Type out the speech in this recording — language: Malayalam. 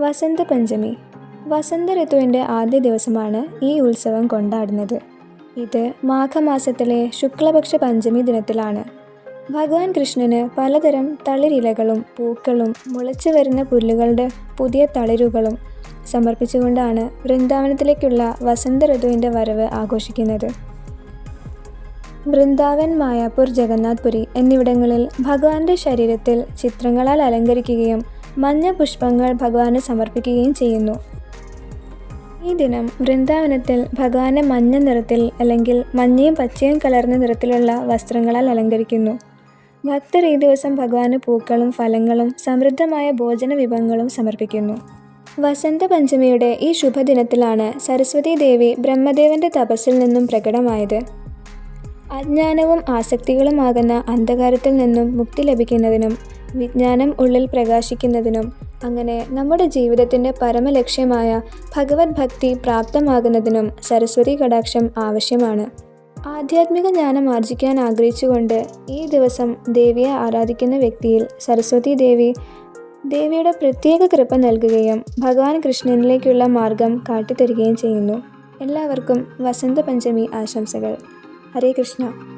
വസന്ത പഞ്ചമി. വസന്ത ഋതുവിന്റെ ആദ്യ ദിവസമാണ് ഈ ഉത്സവം കൊണ്ടാടുന്നത്. ഇത് മാഘമാസത്തിലെ ശുക്ലപക്ഷ പഞ്ചമി ദിനത്തിലാണ്. ഭഗവാൻ കൃഷ്ണന് പലതരം തളിരിലകളും പൂക്കളും മുളച്ചു വരുന്ന പുല്ലുകളുടെ പുതിയ തളിരുകളും സമർപ്പിച്ചുകൊണ്ടാണ് വൃന്ദാവനത്തിലേക്കുള്ള വസന്ത ഋതുവിന്റെ വരവ് ആഘോഷിക്കുന്നത്. വൃന്ദാവൻ മായാപൂർ ജഗന്നാഥ് പുരി എന്നിവിടങ്ങളിൽ ഭഗവാന്റെ ശരീരത്തിൽ ചിത്രങ്ങളാൽ അലങ്കരിക്കുകയും മഞ്ഞ പുഷ്പങ്ങൾ ഭഗവാന് സമർപ്പിക്കുകയും ചെയ്യുന്നു. ഈ ദിനം വൃന്ദാവനത്തിൽ ഭഗവാനെ മഞ്ഞ നിറത്തിൽ അല്ലെങ്കിൽ മഞ്ഞയും പച്ചയും കലർന്ന നിറത്തിലുള്ള വസ്ത്രങ്ങളാൽ അലങ്കരിക്കുന്നു. ഭക്തർ ഈ ദിവസം ഭഗവാന് പൂക്കളും ഫലങ്ങളും സമൃദ്ധമായ ഭോജന വിഭവങ്ങളും സമർപ്പിക്കുന്നു. വസന്ത പഞ്ചമിയുടെ ഈ ശുഭദിനത്തിലാണ് സരസ്വതി ദേവി ബ്രഹ്മദേവന്റെ തപസ്സിൽ നിന്നും പ്രകടമായത്. അജ്ഞാനവും ആസക്തികളുമാകുന്ന അന്ധകാരത്തിൽ നിന്നും മുക്തി ലഭിക്കുന്നതിനും വിജ്ഞാനം ഉള്ളിൽ പ്രകാശിക്കുന്നതിനും അങ്ങനെ നമ്മുടെ ജീവിതത്തിന്റെ പരമലക്ഷ്യമായ ഭഗവത് ഭക്തി പ്രാപ്തമാകുന്നതിനും സരസ്വതി കടാക്ഷം ആവശ്യമാണ്. ആധ്യാത്മിക ജ്ഞാനം ആർജിക്കാൻ ആഗ്രഹിച്ചുകൊണ്ട് ഈ ദിവസം ദേവിയെ ആരാധിക്കുന്ന വ്യക്തിയിൽ സരസ്വതി ദേവി ദേവിയുടെ പ്രത്യേക കൃപ നൽകുകയും ഭഗവാൻ കൃഷ്ണനിലേക്കുള്ള മാർഗം കാട്ടിത്തരികയും ചെയ്യുന്നു. എല്ലാവർക്കും വസന്തപഞ്ചമി ആശംസകൾ. ഹരേ കൃഷ്ണ.